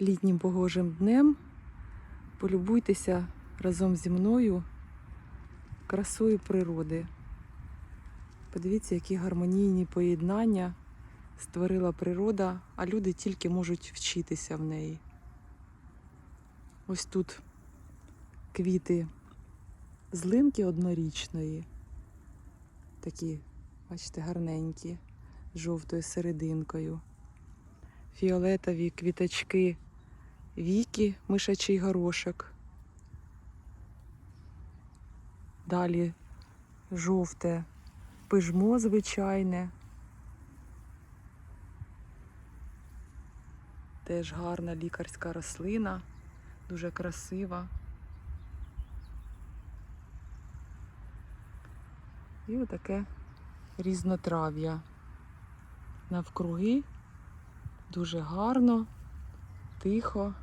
літнім погожим днем. Полюбуйтеся разом зі мною красою природи. Подивіться, які гармонійні поєднання створила природа, а люди тільки можуть вчитися в неї. Ось тут квіти злинки однорічної, такі, бачите, гарненькі, з жовтою серединкою. Фіолетові квіточки віки, мишачий горошок. Далі жовте пижмо звичайне. Теж гарна лікарська рослина, дуже красива. І отаке різнотрав'я. Навкруги дуже гарно, тихо,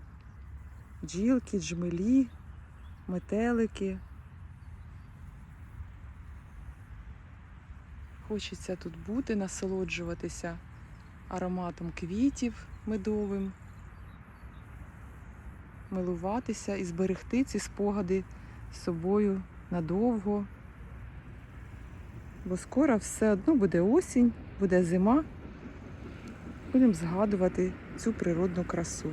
бджілки, джмелі, метелики. Хочеться тут бути, насолоджуватися ароматом квітів медовим, милуватися і зберегти ці спогади з собою надовго. Бо скоро все одно буде осінь, буде зима. Будемо згадувати цю природну красу.